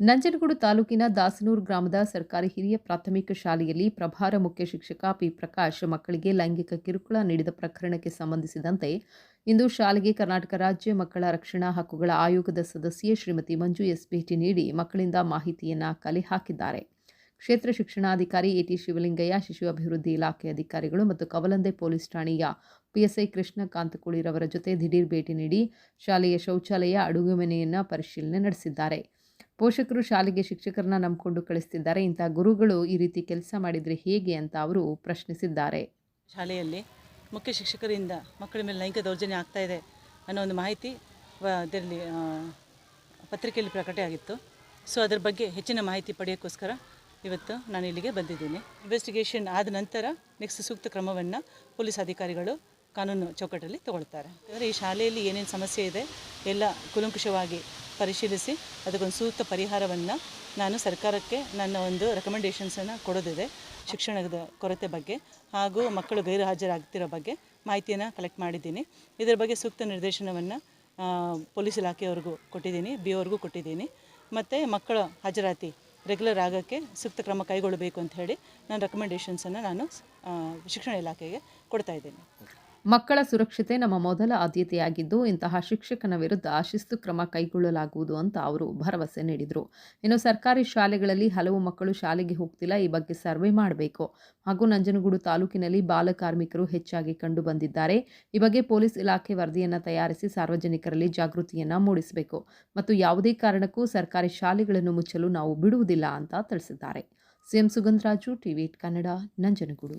ನಂಜನಗೂಡು ತಾಲೂಕಿನ ದಾಸನೂರು ಗ್ರಾಮದ ಸರ್ಕಾರಿ ಹಿರಿಯ ಪ್ರಾಥಮಿಕ ಶಾಲೆಯಲ್ಲಿ ಪ್ರಭಾರ ಮುಖ್ಯ ಶಿಕ್ಷಕ ಪಿ ಪ್ರಕಾಶ್ ಮಕ್ಕಳಿಗೆ ಲೈಂಗಿಕ ಕಿರುಕುಳ ನೀಡಿದ ಪ್ರಕರಣಕ್ಕೆ ಸಂಬಂಧಿಸಿದಂತೆ ಇಂದು ಶಾಲೆಗೆ ಕರ್ನಾಟಕ ರಾಜ್ಯ ಮಕ್ಕಳ ರಕ್ಷಣಾ ಹಕ್ಕುಗಳ ಆಯೋಗದ ಸದಸ್ಯೆ ಶ್ರೀಮತಿ ಮಂಜು ಎಸ್ ಭೇಟಿ ನೀಡಿ ಮಕ್ಕಳಿಂದ ಮಾಹಿತಿಯನ್ನು ಕಲೆ ಹಾಕಿದ್ದಾರೆ. ಕ್ಷೇತ್ರ ಶಿಕ್ಷಣಾಧಿಕಾರಿ ಎಟಿ ಶಿವಲಿಂಗಯ್ಯ, ಶಿಶು ಅಭಿವೃದ್ಧಿ ಇಲಾಖೆ ಅಧಿಕಾರಿಗಳು ಮತ್ತು ಕವಲಂದೆ ಪೊಲೀಸ್ ಠಾಣೆಯ ಪಿಎಸ್ಐ ಕೃಷ್ಣ ಕಾಂತಕುಳಿರವರ ಜೊತೆ ದಿಢೀರ್ ಭೇಟಿ ನೀಡಿ ಶಾಲೆಯ ಶೌಚಾಲಯ, ಅಡುಗೆ ಮನೆಯನ್ನು ಪರಿಶೀಲನೆ ನಡೆಸಿದ್ದಾರೆ. ಪೋಷಕರು ಶಾಲೆಗೆ ಶಿಕ್ಷಕರನ್ನ ನಂಬಿಕೊಂಡು ಕಳಿಸ್ತಿದ್ದಾರೆ. ಇಂಥ ಗುರುಗಳು ಈ ರೀತಿ ಕೆಲಸ ಮಾಡಿದರೆ ಹೇಗೆ ಅಂತ ಅವರು ಪ್ರಶ್ನಿಸಿದ್ದಾರೆ. ಶಾಲೆಯಲ್ಲಿ ಮುಖ್ಯ ಶಿಕ್ಷಕರಿಂದ ಮಕ್ಕಳ ಮೇಲೆ ಲೈಂಗಿಕ ದೌರ್ಜನ್ಯ ಆಗ್ತಾ ಇದೆ ಅನ್ನೋ ಒಂದು ಮಾಹಿತಿ ಅದರಲ್ಲಿ ಪತ್ರಿಕೆಯಲ್ಲಿ ಪ್ರಕಟ ಆಗಿತ್ತು. ಸೊ, ಅದರ ಬಗ್ಗೆ ಹೆಚ್ಚಿನ ಮಾಹಿತಿ ಪಡೆಯೋಕ್ಕೋಸ್ಕರ ಇವತ್ತು ನಾನು ಇಲ್ಲಿಗೆ ಬಂದಿದ್ದೀನಿ. ಇನ್ವೆಸ್ಟಿಗೇಷನ್ ಆದ ನಂತರ ನೆಕ್ಸ್ಟ್ ಸೂಕ್ತ ಕ್ರಮವನ್ನು ಪೊಲೀಸ್ ಅಧಿಕಾರಿಗಳು ಕಾನೂನು ಚೌಕಟ್ಟಲ್ಲಿ ತಗೊಳ್ತಾರೆ. ಅಂದರೆ ಈ ಶಾಲೆಯಲ್ಲಿ ಏನೇನು ಸಮಸ್ಯೆ ಇದೆ ಎಲ್ಲ ಕುಲಂಕುಷವಾಗಿ ಪರಿಶೀಲಿಸಿ ಅದಕ್ಕೊಂದು ಸೂಕ್ತ ಪರಿಹಾರವನ್ನು ನಾನು ಸರ್ಕಾರಕ್ಕೆ ನನ್ನ ಒಂದು ರೆಕಮೆಂಡೇಷನ್ಸನ್ನು ಕೊಡೋದಿದೆ ಶಿಕ್ಷಣದ ಕೊರತೆ ಬಗ್ಗೆ ಹಾಗೂ ಮಕ್ಕಳು ಗೈರು ಹಾಜರಾಗ್ತಿರೋ ಬಗ್ಗೆ ಮಾಹಿತಿಯನ್ನು ಕಲೆಕ್ಟ್ ಮಾಡಿದ್ದೀನಿ. ಇದರ ಬಗ್ಗೆ ಸೂಕ್ತ ನಿರ್ದೇಶನವನ್ನು ಪೊಲೀಸ್ ಇಲಾಖೆಯವ್ರಿಗೂ ಕೊಟ್ಟಿದ್ದೀನಿ, ಬಿ ಅವ್ರಿಗೂ ಕೊಟ್ಟಿದ್ದೀನಿ. ಮತ್ತು ಮಕ್ಕಳ ಹಾಜರಾತಿ ರೆಗ್ಯುಲರ್ ಆಗೋಕ್ಕೆ ಸೂಕ್ತ ಕ್ರಮ ಕೈಗೊಳ್ಳಬೇಕು ಅಂತ ಹೇಳಿ ನಾನು ರೆಕಮೆಂಡೇಷನ್ಸನ್ನು ನಾನು ಶಿಕ್ಷಣ ಇಲಾಖೆಗೆ ಕೊಡ್ತಾ ಇದ್ದೀನಿ. ಮಕ್ಕಳ ಸುರಕ್ಷತೆ ನಮ್ಮ ಮೊದಲ ಆದ್ಯತೆಯಾಗಿದ್ದು, ಇಂತಹ ಶಿಕ್ಷಕನ ವಿರುದ್ಧ ಶಿಸ್ತು ಕ್ರಮ ಕೈಗೊಳ್ಳಲಾಗುವುದು ಅಂತ ಅವರು ಭರವಸೆ ನೀಡಿದರು. ಇನ್ನು ಸರ್ಕಾರಿ ಶಾಲೆಗಳಲ್ಲಿ ಹಲವು ಮಕ್ಕಳು ಶಾಲೆಗೆ ಹೋಗ್ತಿಲ್ಲ, ಈ ಬಗ್ಗೆ ಸರ್ವೆ ಮಾಡಬೇಕು. ಹಾಗೂ ನಂಜನಗೂಡು ತಾಲೂಕಿನಲ್ಲಿ ಬಾಲ ಕಾರ್ಮಿಕರು ಹೆಚ್ಚಾಗಿ ಕಂಡು ಬಂದಿದ್ದಾರೆ. ಈ ಬಗ್ಗೆ ಪೊಲೀಸ್ ಇಲಾಖೆ ವರದಿಯನ್ನು ತಯಾರಿಸಿ ಸಾರ್ವಜನಿಕರಲ್ಲಿ ಜಾಗೃತಿಯನ್ನು ಮೂಡಿಸಬೇಕು. ಮತ್ತು ಯಾವುದೇ ಕಾರಣಕ್ಕೂ ಸರ್ಕಾರಿ ಶಾಲೆಗಳನ್ನು ಮುಚ್ಚಲು ನಾವು ಬಿಡುವುದಿಲ್ಲ ಅಂತ ತಿಳಿಸಿದ್ದಾರೆ. CM Sugandharaju TV Kannada, Nanjangud.